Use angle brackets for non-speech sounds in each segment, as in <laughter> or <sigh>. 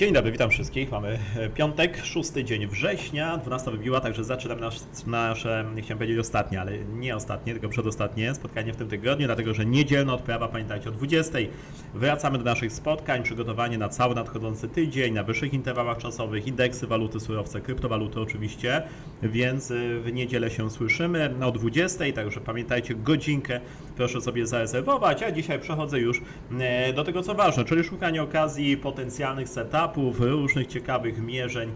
Dzień dobry, witam wszystkich. Mamy e, piątek, szósty dzień września, 12 wybiła, także zaczynam nasz, nasze, nie chciałem powiedzieć ostatnie, ale nie ostatnie, tylko przedostatnie spotkanie w tym tygodniu, dlatego że niedzielna odprawa, pamiętajcie, o 20. Wracamy do naszych spotkań, przygotowanie na cały nadchodzący tydzień, na wyższych interwałach czasowych, indeksy, waluty, surowce, kryptowaluty oczywiście, więc e, w niedzielę się słyszymy o 20, także pamiętajcie, godzinkę proszę sobie zarezerwować, a dzisiaj przechodzę już e, do tego, co ważne, czyli szukanie okazji potencjalnych setupów, różnych ciekawych mierzeń,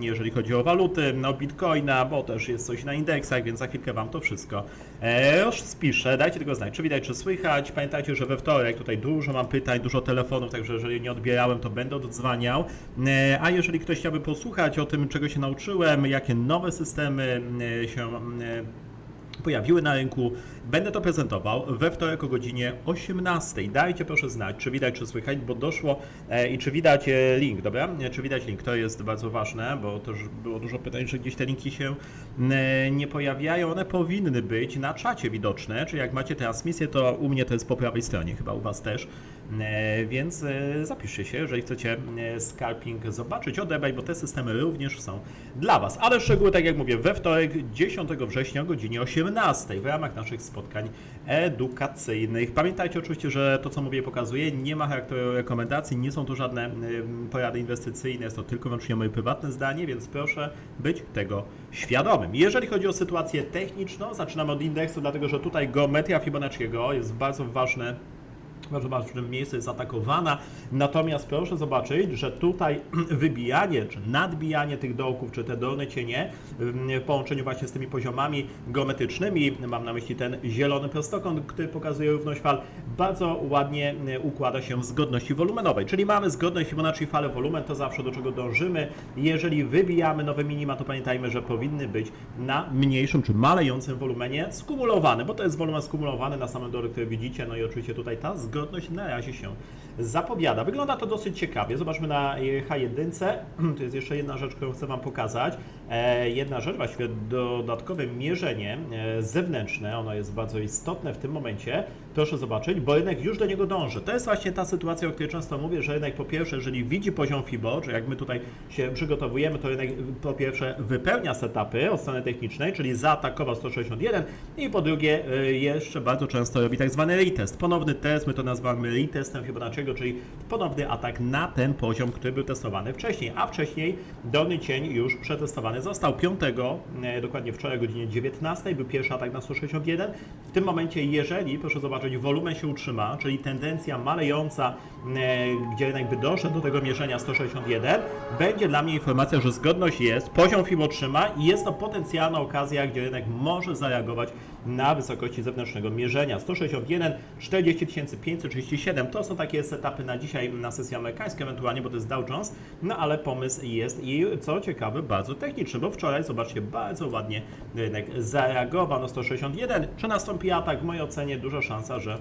jeżeli chodzi o waluty, o bitcoina, bo też jest coś na indeksach, więc za chwilkę Wam to wszystko e, rozpiszę. Dajcie tylko znać, czy widać, czy słychać. Pamiętajcie, że we wtorek tutaj dużo mam pytań, dużo telefonów, także jeżeli nie odbierałem, to będę odzwaniał. E, A jeżeli ktoś chciałby posłuchać o tym, czego się nauczyłem, jakie nowe systemy e, się pojawiły na rynku. Będę to prezentował we wtorek o godzinie 18. Dajcie proszę znać, czy widać, czy słychać, bo doszło e, i czy widać e, link, dobra? E, Czy widać link? To jest bardzo ważne, bo też było dużo pytań, że gdzieś te linki się e, nie pojawiają. One powinny być na czacie widoczne, czyli jak macie transmisję, to u mnie to jest po prawej stronie, chyba u Was też. E, Więc e, zapiszcie się, jeżeli chcecie e, scalping zobaczyć, odebrać, bo te systemy również są dla Was. Ale szczegóły, tak jak mówię, we wtorek 10 września o godzinie 18 w ramach naszych edukacyjnych. Pamiętajcie oczywiście, że to co mówię pokazuję nie ma charakteru rekomendacji, nie są to żadne porady inwestycyjne, jest to tylko wyłącznie moje prywatne zdanie, więc proszę być tego świadomym. Jeżeli chodzi o sytuację techniczną, zaczynamy od indeksu, dlatego że tutaj geometria Fibonacciego jest bardzo ważne bardzo ważne miejsce jest atakowana. Natomiast proszę zobaczyć, że tutaj <clears throat> wybijanie, czy nadbijanie tych dołków, czy te dolne cienie w połączeniu właśnie z tymi poziomami geometrycznymi, mam na myśli ten zielony prostokąt, który pokazuje równość fal, bardzo ładnie e, układa się w zgodności wolumenowej. Czyli mamy zgodność Fibonacci fale wolumen, to zawsze do czego dążymy. Jeżeli wybijamy nowe minima, to pamiętajmy, że powinny być na mniejszym czy malejącym wolumenie skumulowane, bo to jest wolumen skumulowany na samym dole, który widzicie. No i oczywiście tutaj ta zgodność na razie się zapowiada. Wygląda to dosyć ciekawie. Zobaczmy na e, H1. <clears throat> To jest jeszcze jedna rzecz, którą chcę Wam pokazać. E, Jedna rzecz, właściwie dodatkowe mierzenie e, zewnętrzne, ono jest bardzo istotne w tym momencie. Proszę zobaczyć, bo rynek już do niego dąży. To jest właśnie ta sytuacja, o której często mówię, że rynek po pierwsze, jeżeli widzi poziom FIBO, czy jak my tutaj się przygotowujemy, to rynek po pierwsze wypełnia setupy od strony technicznej, czyli zaatakował 161 i po drugie e, jeszcze bardzo często robi tak zwany retest. Ponowny test, my to nazywamy retestem Fibonacciego, czyli ponowny atak na ten poziom, który był testowany wcześniej, a wcześniej dolny cień już przetestowany został 5, e, dokładnie wczoraj o godzinie 19 był pierwszy atak na 161. W tym momencie, jeżeli, proszę zobaczyć, wolumen się utrzyma, czyli tendencja malejąca, e, gdzie rynek by doszedł do tego mierzenia 161, będzie dla mnie informacja, że zgodność jest, poziom FIBO trzyma i jest to potencjalna okazja, gdzie rynek może zareagować na wysokości zewnętrznego mierzenia. 161, 40 537 to są takie setupy na dzisiaj na sesję amerykańską ewentualnie, bo to jest Dow Jones, no ale pomysł jest i co ciekawe bardzo techniczny, bo wczoraj zobaczcie bardzo ładnie rynek zareagował na 161. Czy nastąpi atak? W mojej ocenie duża szansa, że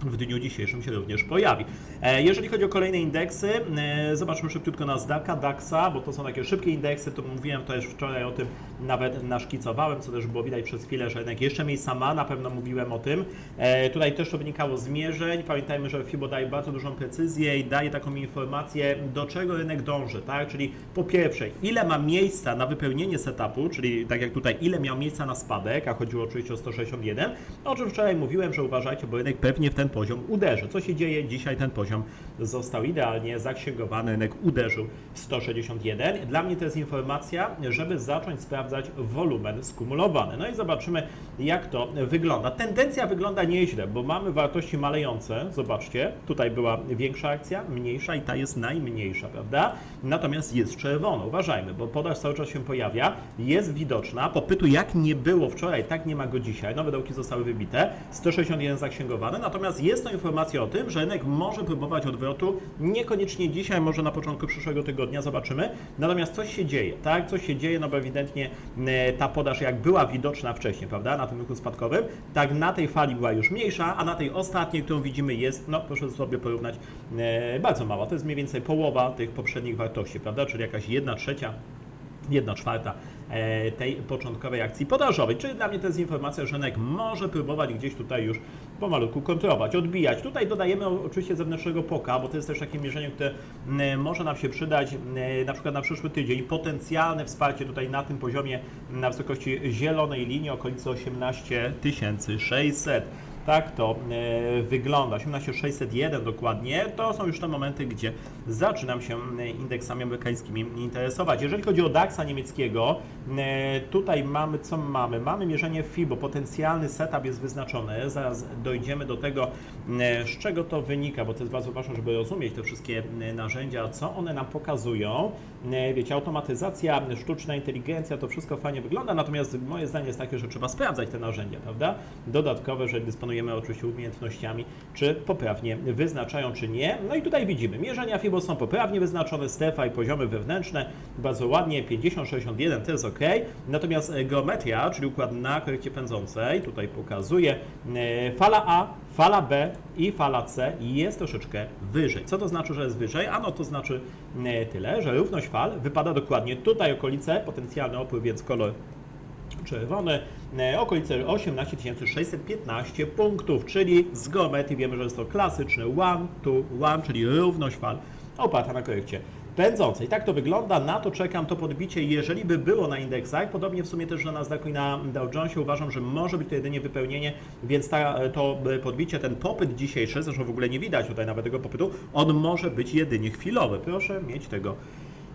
w dniu dzisiejszym się również pojawi. E, Jeżeli chodzi o kolejne indeksy, e, zobaczmy szybciutko Nasdaqa, DAXa, bo to są takie szybkie indeksy, to mówiłem też wczoraj o tym, nawet naszkicowałem, co też było widać przez chwilę, że rynek jeszcze miejsca ma, na pewno mówiłem o tym. E, Tutaj też to wynikało z mierzeń, pamiętajmy, że FIBO daje bardzo dużą precyzję i daje taką informację, do czego rynek dąży, tak? Czyli po pierwsze, ile ma miejsca na wypełnienie setupu, czyli tak jak tutaj, ile miał miejsca na spadek, a chodziło oczywiście o 161, o czym wczoraj mówiłem, że uważajcie, bo rynek pewnie w ten poziom uderzy. Co się dzieje? Dzisiaj ten poziom został idealnie zaksięgowany, rynek uderzył w 161. Dla mnie to jest informacja, żeby zacząć sprawdzać wolumen skumulowany. No i zobaczymy, jak to wygląda. Tendencja wygląda nieźle, bo mamy wartości malejące. Zobaczcie, tutaj była większa akcja, mniejsza i ta jest najmniejsza, prawda? Natomiast jest czerwono. Uważajmy, bo podaż cały czas się pojawia, jest widoczna. Popytu jak nie było wczoraj, tak nie ma go dzisiaj. Nowe dołki zostały wybite, 161 zaksięgowane, natomiast jest to informacja o tym, że rynek może próbować odwrotu, niekoniecznie dzisiaj, może na początku przyszłego tygodnia, zobaczymy. Natomiast coś się dzieje, tak? Coś się dzieje, no bo ewidentnie ta podaż jak była widoczna wcześniej, prawda, na tym rynku spadkowym, tak na tej fali była już mniejsza, a na tej ostatniej, którą widzimy jest, no proszę sobie porównać, e, bardzo mała. To jest mniej więcej połowa tych poprzednich wartości, prawda, czyli jakaś jedna trzecia, jedna czwarta e, tej początkowej akcji podażowej. Czyli dla mnie to jest informacja, że rynek może próbować gdzieś tutaj już pomalutku kontrolować, odbijać. Tutaj dodajemy oczywiście zewnętrznego poka, bo to jest też takie mierzenie, które może nam się przydać na przykład na przyszły tydzień. Potencjalne wsparcie tutaj na tym poziomie na wysokości zielonej linii okolicy 18 600. Tak to e, wygląda. 18601 dokładnie. To są już te momenty, gdzie zaczynam się e, indeksami amerykańskimi interesować. Jeżeli chodzi o DAX-a niemieckiego, e, tutaj mamy, co mamy? Mamy mierzenie FIBO, potencjalny setup jest wyznaczony. Zaraz dojdziemy do tego, z czego to wynika, bo to jest bardzo ważne, żeby rozumieć te wszystkie narzędzia, co one nam pokazują. Wiecie, automatyzacja, sztuczna inteligencja, to wszystko fajnie wygląda, natomiast moje zdanie jest takie, że trzeba sprawdzać te narzędzia, prawda? Dodatkowe, że dysponujemy oczywiście umiejętnościami, czy poprawnie wyznaczają, czy nie. No i tutaj widzimy, mierzenia FIBO są poprawnie wyznaczone, strefa i poziomy wewnętrzne, bardzo ładnie, 50-61 to jest ok, natomiast geometria, czyli układ na korekcie pędzącej, tutaj pokazuje e, fala A, fala B i fala C jest troszeczkę wyżej. Co to znaczy, że jest wyżej? Ano to znaczy e, tyle, że równość fal wypada dokładnie tutaj okolice, potencjalny opływ, więc kolor czerwony, e, okolice 18 615 punktów, czyli z geometrii wiemy, że jest to klasyczny one to one, czyli równość fal oparta na korekcie pędzącej. Tak to wygląda, na to czekam, to podbicie, jeżeli by było na indeksach, podobnie w sumie też na Nasdaqu i na Dow Jonesie, uważam, że może być to jedynie wypełnienie, więc ta, to podbicie, ten popyt dzisiejszy, zresztą w ogóle nie widać tutaj nawet tego popytu, on może być jedynie chwilowy. Proszę mieć tego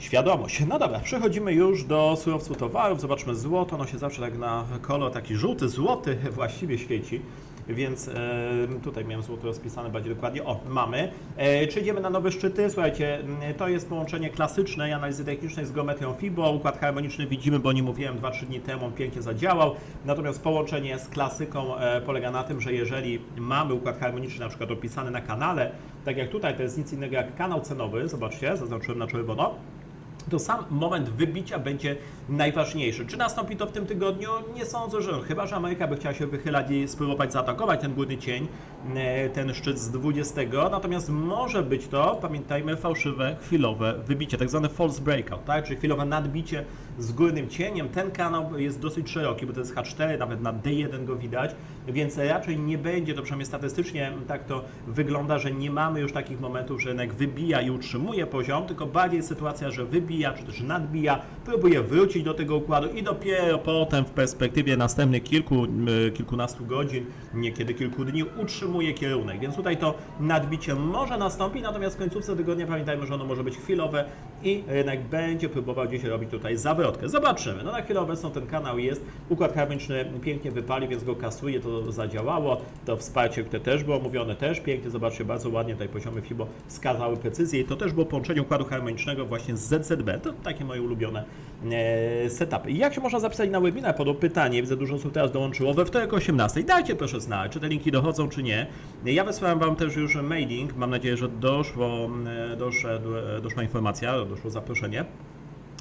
świadomość. No dobra, przechodzimy już do surowców towarów. Zobaczmy złoto, no się zawsze tak na kolor taki żółty, złoty <laughs> właściwie świeci. Więc e, tutaj miałem złoto rozpisane bardziej dokładnie. O, mamy. E, czy idziemy na nowe szczyty? Słuchajcie, m, to jest połączenie klasycznej analizy technicznej z geometrią FIBO. Układ harmoniczny widzimy, bo nie mówiłem 2-3 dni temu, on pięknie zadziałał. Natomiast połączenie z klasyką e, polega na tym, że jeżeli mamy układ harmoniczny na przykład opisany na kanale, tak jak tutaj, to jest nic innego jak kanał cenowy, zobaczcie, zaznaczyłem na czerwono, to sam moment wybicia będzie najważniejszy. Czy nastąpi to w tym tygodniu? Nie sądzę, że chyba, że Ameryka by chciała się wychylać i spróbować zaatakować ten górny cień, e, ten szczyt z 20. Natomiast może być to, pamiętajmy, fałszywe, chwilowe wybicie, tak zwane false breakout, tak? czyli chwilowe nadbicie z górnym cieniem. Ten kanał jest dosyć szeroki, bo to jest H4, nawet na D1 go widać, więc raczej nie będzie to, przynajmniej statystycznie tak to wygląda, że nie mamy już takich momentów, że rynek wybija i utrzymuje poziom, tylko bardziej sytuacja, że wybija, czy też nadbija, próbuje wrócić do tego układu i dopiero potem w perspektywie następnych kilku, kilkunastu godzin, niekiedy kilku dni utrzymuje kierunek. Więc tutaj to nadbicie może nastąpić, natomiast w końcówce tygodnia pamiętajmy, że ono może być chwilowe i rynek będzie próbował gdzieś robić tutaj Zobaczymy. No na chwilę obecną ten kanał jest, układ harmoniczny pięknie wypali, więc go kasuje, to zadziałało. To wsparcie, które też było omówione, też pięknie, zobaczcie, bardzo ładnie tutaj poziomy FIBO wskazały precyzję i to też było połączenie układu harmonicznego właśnie z ZZB. To takie moje ulubione e, setupy. I jak się można zapisać na webinar? Podło pytanie, widzę dużo osób teraz dołączyło. We wtorek o 18. Dajcie proszę znać, czy te linki dochodzą, czy nie. Ja wysłałem Wam też już mailing. Mam nadzieję, że doszło, e, doszedł, e, doszła informacja, doszło zaproszenie.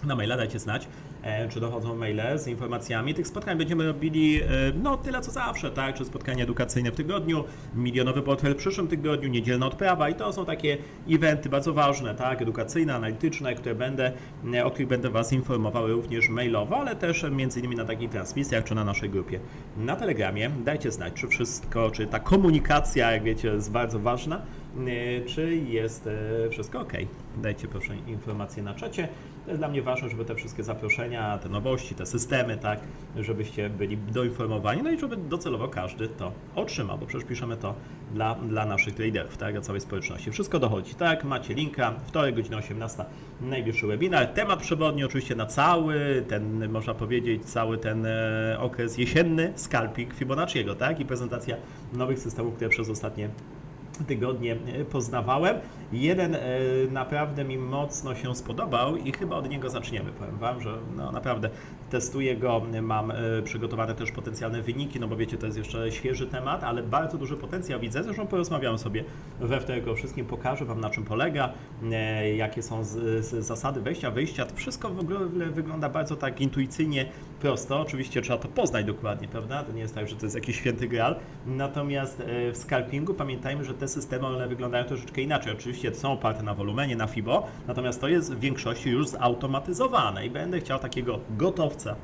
Na maila dajcie znać, e, czy dochodzą maile z informacjami. Tych spotkań będziemy robili, e, no tyle co zawsze, tak? Czy spotkania edukacyjne w tygodniu, milionowy portfel w przyszłym tygodniu, niedzielna odprawa i to są takie eventy bardzo ważne, tak? Edukacyjne, analityczne, które będę, e, o których będę Was informował również mailowo, ale też między innymi na takich transmisjach, czy na naszej grupie na Telegramie. Dajcie znać, czy wszystko, czy ta komunikacja, jak wiecie, jest bardzo ważna, czy jest wszystko ok. Dajcie proszę informacje na czacie. To jest dla mnie ważne, żeby te wszystkie zaproszenia, te nowości, te systemy, tak, żebyście byli doinformowani, no i żeby docelowo każdy to otrzymał, bo przecież piszemy to dla, dla naszych traderów, tak, dla całej społeczności. Wszystko dochodzi, tak, macie linka, wtorek, godzina 18, najbliższy webinar. Temat przewodni oczywiście na cały ten, można powiedzieć, cały ten e, okres jesienny, scalping Fibonacciego, tak, i prezentacja nowych systemów, które przez ostatnie tygodnie e, poznawałem. Jeden e, naprawdę mi mocno się spodobał i chyba od niego zaczniemy. Powiem Wam, że no, naprawdę testuję go, mam e, przygotowane też potencjalne wyniki, no bo wiecie, to jest jeszcze świeży temat, ale bardzo duży potencjał widzę. Zresztą porozmawiamy sobie we wtorek o wszystkim, pokażę Wam na czym polega, jakie są z, z zasady wejścia, wyjścia. To wszystko w ogóle wygląda bardzo tak intuicyjnie prosto. Oczywiście trzeba to poznać dokładnie, prawda? To nie jest tak, że to jest jakiś święty graal. Natomiast e, w scalpingu pamiętajmy, że te systemy one wyglądają troszeczkę inaczej. Oczywiście są oparte na wolumenie, na FIBO, natomiast to jest w większości już zautomatyzowane i będę chciał takiego gotowca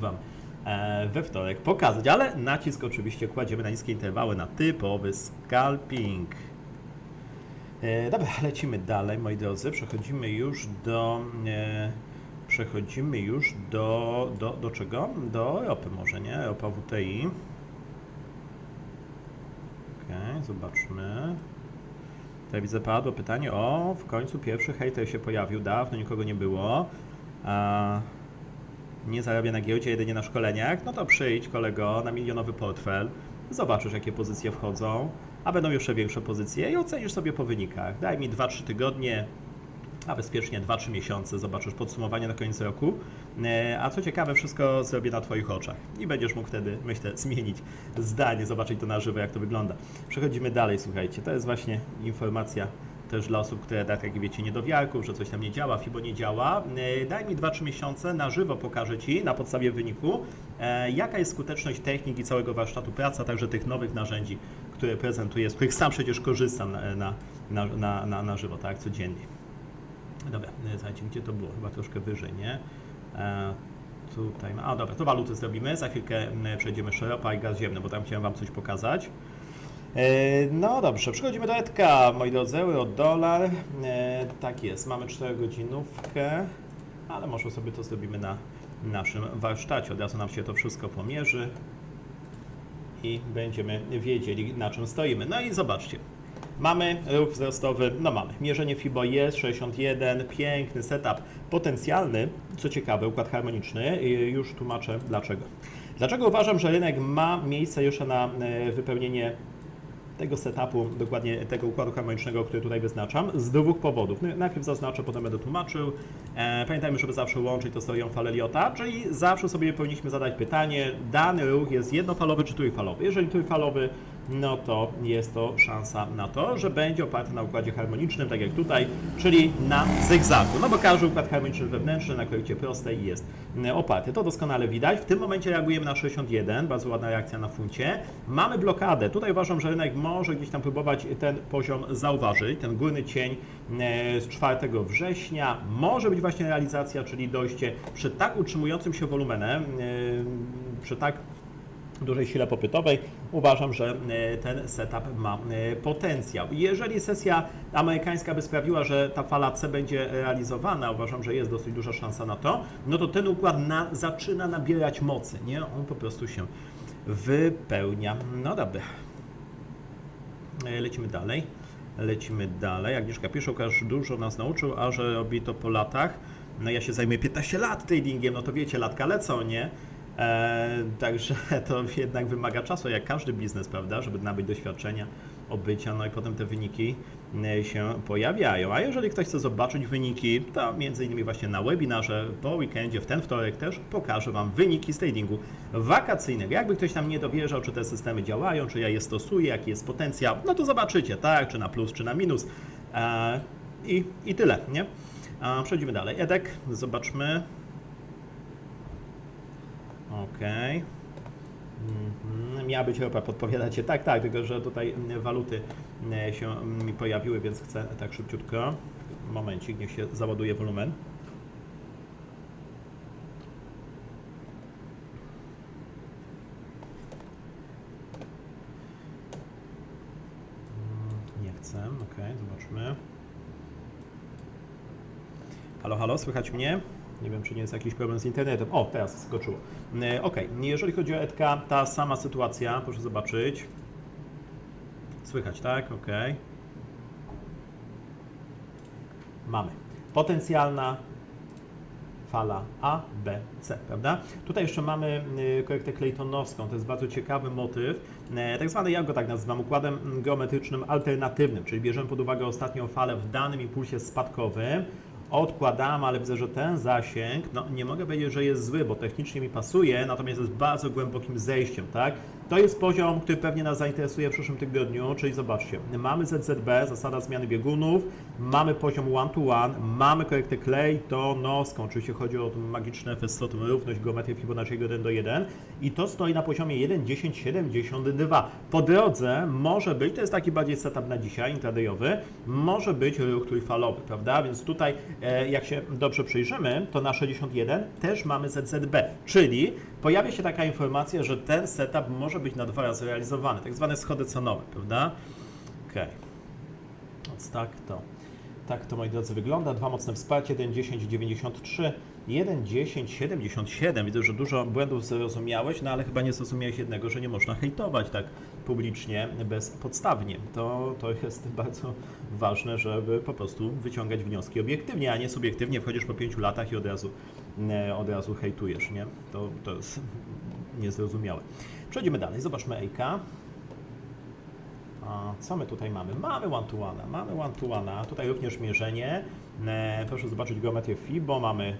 Wam e, we wtorek pokazać, ale nacisk oczywiście kładziemy na niskie interwały, na typowy scalping. E, dobra, lecimy dalej, moi drodzy. Przechodzimy już do. Przechodzimy już do, do. do czego? Do ropy, może nie? Ropa WTI. Okej, zobaczmy. Tutaj widzę padło pytanie. O, w końcu pierwszy hejter się pojawił. Dawno nikogo nie było. A, nie zarabia na giełdzie, jedynie na szkoleniach. No to przyjdź, kolego, na milionowy portfel. Zobaczysz, jakie pozycje wchodzą, a będą jeszcze większe pozycje i ocenisz sobie po wynikach. Daj mi 2-3 tygodnie, a bezpiecznie 2-3 miesiące, zobaczysz podsumowanie na koniec roku. E, A co ciekawe, wszystko zrobię na Twoich oczach i będziesz mógł wtedy, myślę, <laughs> zmienić zdanie, zobaczyć to na żywo, jak to wygląda. Przechodzimy dalej, słuchajcie, to jest właśnie informacja też dla osób, które tak jak wiecie, niedowiarków, że coś tam nie działa, FIBO nie działa. E, Daj mi 2-3 miesiące, na żywo pokażę Ci na podstawie wyniku, e, jaka jest skuteczność techniki całego warsztatu pracy, a także tych nowych narzędzi, które prezentuję, z których sam przecież korzystam na, na, na, na, na, na żywo, tak, codziennie. Dobra, e, słuchajcie, gdzie to było? Chyba troszkę wyżej, nie? E, tutaj, a dobra, to waluty zrobimy, za chwilkę przejdziemy jeszcze ropa i gaz ziemny, bo tam chciałem Wam coś pokazać. E, No dobrze, przechodzimy do Edka, moi drodzy, euro, dolar. E, tak jest, mamy 4 godzinówkę, ale może sobie to zrobimy na naszym warsztacie. Od razu nam się to wszystko pomierzy i będziemy wiedzieli na czym stoimy. No i zobaczcie. Mamy ruch wzrostowy, no mamy. Mierzenie FIBO jest 61, piękny setup potencjalny. Co ciekawe, układ harmoniczny. Już tłumaczę dlaczego. Dlaczego uważam, że rynek ma miejsce jeszcze na e, wypełnienie tego setupu, dokładnie tego układu harmonicznego, który tutaj wyznaczam, z dwóch powodów. Najpierw zaznaczę, potem będę tłumaczył. E, pamiętajmy, żeby zawsze łączyć to z teorią Faleliota, czyli zawsze sobie powinniśmy zadać pytanie, dany ruch jest jednofalowy czy trójfalowy. Jeżeli trójfalowy, no to jest to szansa na to, że będzie oparty na układzie harmonicznym, tak jak tutaj, czyli na zygzaku. No bo każdy układ harmoniczny wewnętrzny na korycie prostej jest e, oparty. To doskonale widać. W tym momencie reagujemy na 61, bardzo ładna reakcja na funcie. Mamy blokadę. Tutaj uważam, że rynek może gdzieś tam próbować ten poziom zauważyć, ten górny cień e, z 4 września. Może być właśnie realizacja, czyli dojście przed tak utrzymującym się wolumenem, e, przy tak dużej sile popytowej, uważam, że e, ten setup ma e, potencjał. Jeżeli sesja amerykańska by sprawiła, że ta fala C będzie realizowana, uważam, że jest dosyć duża szansa na to, no to ten układ na, zaczyna nabierać mocy, nie? On po prostu się wypełnia. No dobra. E, Lecimy dalej. Lecimy dalej. Agnieszka Pieszukarz dużo nas nauczył, a że robi to po latach. No ja się zajmuję 15 lat tradingiem, no to wiecie, latka lecą, nie? E, także <laughs> to jednak wymaga czasu, jak każdy biznes, prawda, żeby nabyć doświadczenia, obycia, no i potem te wyniki e, się pojawiają. A jeżeli ktoś chce zobaczyć wyniki, to między innymi właśnie na webinarze po weekendzie, w ten wtorek też pokażę Wam wyniki z tradingu wakacyjnego. Jakby ktoś tam nie dowierzał, czy te systemy działają, czy ja je stosuję, jaki jest potencjał, no to zobaczycie, tak, czy na plus, czy na minus. E, i, I tyle, nie? Przechodzimy dalej. Edek, zobaczmy. Okej. Mhm. Miała być ropa, podpowiadacie. Tak, tak, tylko że tutaj mm, waluty mm, się mi pojawiły, więc chcę tak szybciutko. Momencik, niech się załaduje wolumen. Mm, Nie chcę, okej, zobaczmy. Halo, halo, słychać mnie? Nie wiem, czy nie jest jakiś problem z internetem. O, teraz skoczyło. E, Ok, jeżeli chodzi o Edka, ta sama sytuacja, proszę zobaczyć. Słychać, tak? Ok. Mamy. Potencjalna fala A, B, C, prawda? Tutaj jeszcze mamy y, korektę Claytonowską, to jest bardzo ciekawy motyw, e, tak zwany, ja go tak nazywam, układem geometrycznym alternatywnym, czyli bierzemy pod uwagę ostatnią falę w danym impulsie spadkowym, odkładamy, ale widzę, że ten zasięg, no nie mogę powiedzieć, że jest zły, bo technicznie mi pasuje, natomiast jest bardzo głębokim zejściem, tak? To jest poziom, który pewnie nas zainteresuje w przyszłym tygodniu, czyli zobaczcie, mamy ZZB, zasada zmiany biegunów, mamy poziom one-to-one, mamy korektę klej, to noską, oczywiście chodzi o magiczne festotum, równość geometrii Fibonacci 1 do 1 i to stoi na poziomie 1,1072. Po drodze może być, to jest taki bardziej setup na dzisiaj, intradayowy, może być ruch trójfalowy, prawda? Więc tutaj, jak się dobrze przyjrzymy, to na 61 też mamy ZZB, czyli pojawia się taka informacja, że ten setup może być na dwa razy realizowany, tak zwane schody cenowe, prawda? Okej. Więc tak to. Tak to moi drodzy wygląda. Dwa mocne wsparcie, 1.10.93, 1.10.77. Widzę, że dużo błędów zrozumiałeś, no ale chyba nie zrozumiałeś jednego, że nie można hejtować tak publicznie, bezpodstawnie. To, to jest <laughs> bardzo ważne, żeby po prostu wyciągać wnioski obiektywnie, a nie subiektywnie wchodzisz po pięciu latach i od razu, e, od razu hejtujesz, nie? To, to jest <laughs> niezrozumiałe. Przechodzimy dalej, zobaczmy Ejka. A co my tutaj mamy? Mamy one to one, mamy one to one. Tutaj również mierzenie. E, proszę zobaczyć geometrię FIBO. Mamy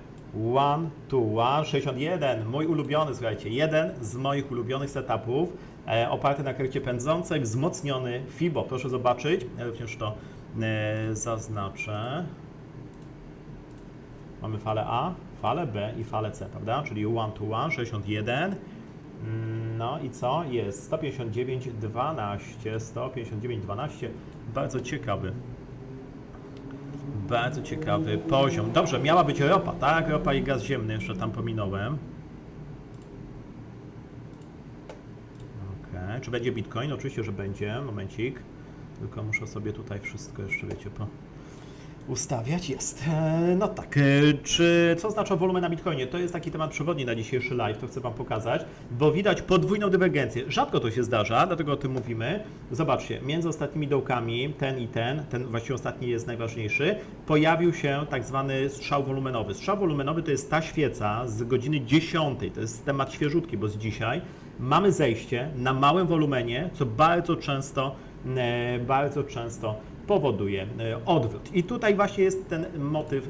one to one 61. Mój ulubiony, słuchajcie, jeden z moich ulubionych setupów. E, oparty na karcie pędzącej, wzmocniony FIBO. Proszę zobaczyć. Ja również to e, zaznaczę. Mamy falę A, falę B i falę C, prawda? Czyli one to one 61. Mm, No i co? Jest 159, 12, 159, 12. Bardzo ciekawy. Bardzo ciekawy poziom. Dobrze, miała być ropa, tak? Ropa i gaz ziemny jeszcze tam pominąłem. Okej, czy będzie bitcoin? Oczywiście, że będzie. Momencik. Tylko muszę sobie tutaj wszystko jeszcze, wiecie, po ustawiać. Jest. E, No tak. E, Czy co oznacza wolumen na Bitcoinie? To jest taki temat przewodni na dzisiejszy live, to chcę Wam pokazać, bo widać podwójną dywergencję. Rzadko to się zdarza, dlatego o tym mówimy. Zobaczcie, między ostatnimi dołkami, ten i ten, ten właściwie ostatni jest najważniejszy, pojawił się tak zwany strzał wolumenowy. Strzał wolumenowy to jest ta świeca z godziny 10, to jest temat świeżutki, bo z dzisiaj mamy zejście na małym wolumenie, co bardzo często, e, bardzo często powoduje e, odwrót. I tutaj właśnie jest ten motyw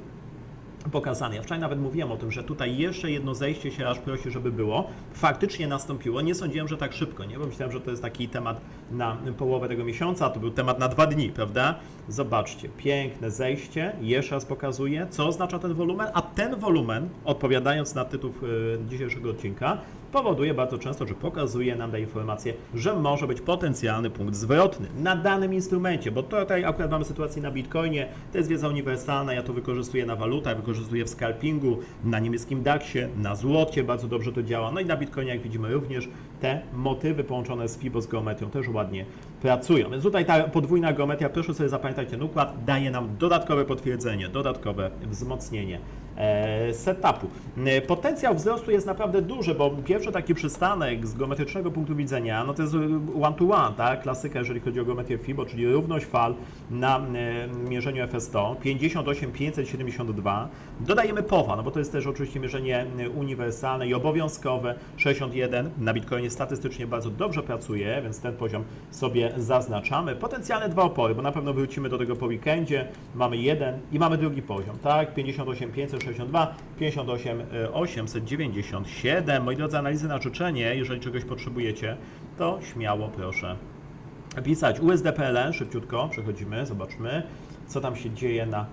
pokazany. Ja wczoraj nawet mówiłem o tym, że tutaj jeszcze jedno zejście się aż prosi, żeby było. Faktycznie nastąpiło. Nie sądziłem, że tak szybko, nie? Bo myślałem, że to jest taki temat na połowę tego miesiąca, to był temat na dwa dni, prawda? Zobaczcie, piękne zejście. Jeszcze raz pokazuję, co oznacza ten wolumen, a ten wolumen, odpowiadając na tytuł e, dzisiejszego odcinka, powoduje bardzo często, że pokazuje nam, daje informację, że może być potencjalny punkt zwrotny na danym instrumencie, bo tutaj akurat mamy sytuację na Bitcoinie, to jest wiedza uniwersalna, ja to wykorzystuję na walutach, wykorzystuję w scalpingu, na niemieckim DAX-ie, na złocie bardzo dobrze to działa, no i na Bitcoinie, jak widzimy również te motywy połączone z FIBO, z geometrią też ładnie pracują. Więc tutaj ta podwójna geometria, proszę sobie zapamiętać ten układ, daje nam dodatkowe potwierdzenie, dodatkowe wzmocnienie setupu. E, Potencjał wzrostu jest naprawdę duży, bo pierwszy taki przystanek z geometrycznego punktu widzenia, no to jest one to one, tak? Klasyka, jeżeli chodzi o geometrię FIBO, czyli równość fal na e, mierzeniu FS100, 58 572. Dodajemy POWA, no bo to jest też oczywiście mierzenie e, uniwersalne i obowiązkowe, 61. Na Bitcoinie statystycznie bardzo dobrze pracuje, więc ten poziom sobie zaznaczamy. Potencjalne dwa opory, bo na pewno wrócimy do tego po weekendzie. Mamy jeden i mamy drugi poziom, tak? 58 562, 58 897. Moi drodzy, analizy na życzenie, jeżeli czegoś potrzebujecie, to śmiało proszę pisać. USDPLN, szybciutko przechodzimy, zobaczmy, co tam się dzieje na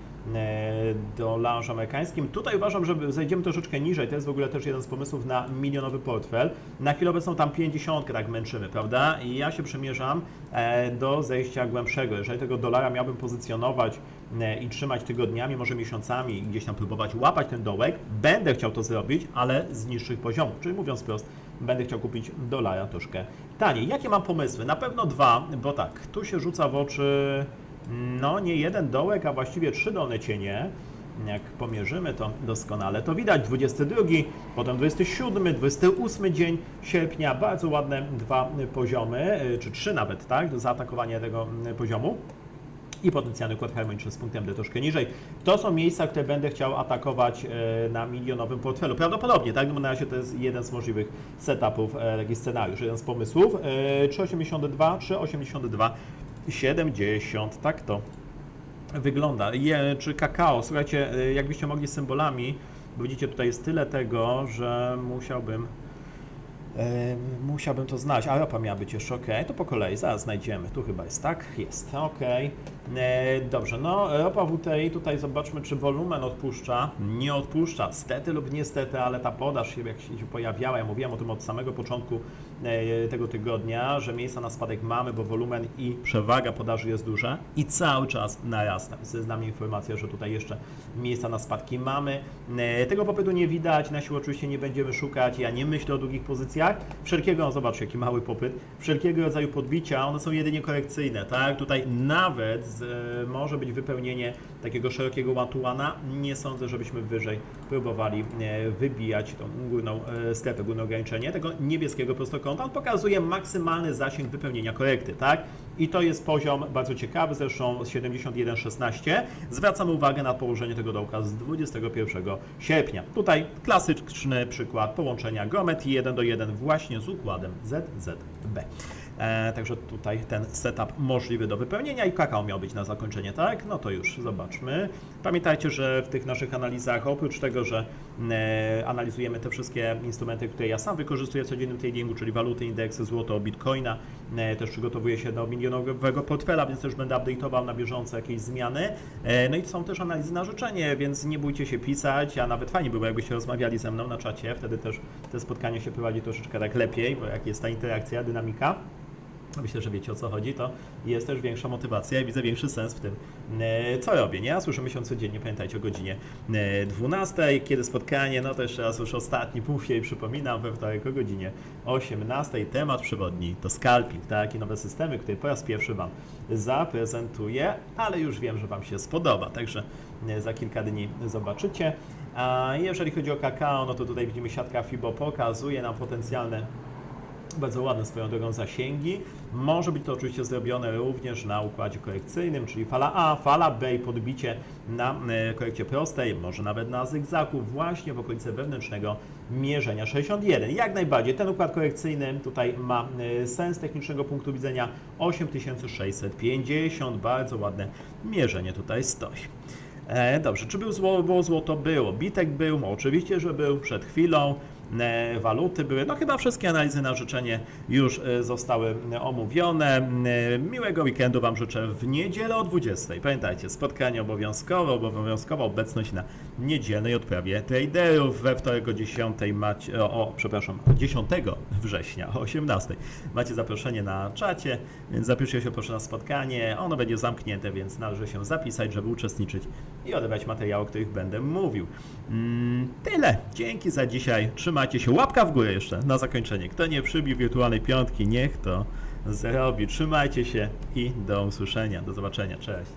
dolarze amerykańskim. Tutaj uważam, że zejdziemy troszeczkę niżej. To jest w ogóle też jeden z pomysłów na milionowy portfel. Na chwilę obecną tam 50 tak męczymy, prawda? I ja się przemierzam e, do zejścia głębszego. Jeżeli tego dolara miałbym pozycjonować e, i trzymać tygodniami, może miesiącami i gdzieś tam próbować łapać ten dołek, będę chciał to zrobić, ale z niższych poziomów. Czyli mówiąc wprost, będę chciał kupić dolara troszkę taniej. Jakie mam pomysły? Na pewno dwa, bo tak, tu się rzuca w oczy no nie jeden dołek, a właściwie trzy dolne cienie. Jak pomierzymy to doskonale, to widać 22, potem 27, 28 dzień sierpnia, bardzo ładne dwa poziomy, y, czy trzy nawet, tak, do zaatakowania tego y, poziomu i potencjalny układ harmoniczny z punktem D troszkę niżej. To są miejsca, które będę chciał atakować e, na milionowym portfelu. Prawdopodobnie, tak? No bo na razie to jest jeden z możliwych setupów, taki scenariusz, jeden z pomysłów. E, 3,82, 3,82, 70, tak to wygląda. Je, czy kakao, słuchajcie, y, jakbyście mogli symbolami, bo widzicie, tutaj jest tyle tego, że musiałbym e, musiałbym to znaleźć. A ropa miała być jeszcze ok. To po kolei, zaraz znajdziemy. Tu chyba jest, tak? Jest, ok. E, dobrze, no ropa WTI, tutaj zobaczmy, czy wolumen odpuszcza. Nie odpuszcza, stety lub niestety, ale ta podaż się, jak się pojawiała, ja mówiłem o tym od samego początku e, tego tygodnia, że miejsca na spadek mamy, bo wolumen i przewaga podaży jest duża i cały czas narasta. Jest dla mnie informacja, że tutaj jeszcze miejsca na spadki mamy. E, Tego popytu nie widać, na siłę oczywiście nie będziemy szukać. Ja nie myślę o długich pozycjach. Wszelkiego, zobaczcie, jaki mały popyt. Wszelkiego rodzaju podbicia, one są jedynie korekcyjne, tak? Tutaj nawet może być wypełnienie takiego szerokiego łatuana. Nie sądzę, żebyśmy wyżej próbowali e, wybijać tą górną e, strefę, górne ograniczenie tego niebieskiego prostokąta. On pokazuje maksymalny zasięg wypełnienia korekty, tak? I to jest poziom bardzo ciekawy, zresztą z 71,16. Zwracamy uwagę na położenie tego dołka z 21 sierpnia. Tutaj klasyczny przykład połączenia geometrii 1 do 1 właśnie z układem ZZB. E, także tutaj ten setup możliwy do wypełnienia i kakao miał być na zakończenie, tak? No to już zobaczmy. Pamiętajcie, że w tych naszych analizach, oprócz tego, że e, analizujemy te wszystkie instrumenty, które ja sam wykorzystuję w codziennym tradingu, czyli waluty, indeksy, złoto, bitcoina, e, też przygotowuję się do milionowego portfela, więc też będę update'ował na bieżąco jakieś zmiany. No i są też analizy na życzenie, więc nie bójcie się pisać, a nawet fajnie było, jakbyście rozmawiali ze mną na czacie, wtedy też te spotkanie się prowadzi troszeczkę tak lepiej, bo jak jest ta interakcja, dynamika. Myślę, że wiecie o co chodzi, to jest też większa motywacja i widzę większy sens w tym, e, co robię, nie? A słyszymy się codziennie, pamiętajcie o godzinie e, 12, kiedy spotkanie, no to jeszcze raz już ostatni mówię i przypominam, we wtorek o godzinie 18, temat przewodni to scalping, tak? I nowe systemy, które po raz pierwszy Wam zaprezentuję, ale już wiem, że Wam się spodoba, także e, za kilka dni zobaczycie. A jeżeli chodzi o kakao, no to tutaj widzimy siatka FIBO pokazuje nam potencjalne bardzo ładne swoją drogą zasięgi. Może być to oczywiście zrobione również na układzie korekcyjnym, czyli fala A, fala B i podbicie na e, korekcie prostej, może nawet na zygzaku właśnie w okolicy wewnętrznego mierzenia 61. Jak najbardziej ten układ korekcyjny tutaj ma e, sens technicznego punktu widzenia 8650. Bardzo ładne mierzenie tutaj stoi. E, dobrze, czy był zło, było złoto? Było. Bitek był, oczywiście, że był przed chwilą. E, waluty były, no chyba wszystkie analizy na życzenie już e, zostały e, omówione. Miłego weekendu Wam życzę w niedzielę o 20. Pamiętajcie, spotkanie obowiązkowe, obowiązkowa obecność na niedzielnej odprawie traderów. We wtorek o 10 macie, o, o przepraszam, 10 września o 18 macie zaproszenie na czacie, więc zapiszcie się proszę na spotkanie. Ono będzie zamknięte, więc należy się zapisać, żeby uczestniczyć i odebrać materiały, o których będę mówił. Mm, tyle. Dzięki za dzisiaj. Trzymajcie się. Łapka w górę jeszcze na zakończenie. Kto nie przybił wirtualnej piątki, niech to zrobi. Trzymajcie się i do usłyszenia. Do zobaczenia. Cześć.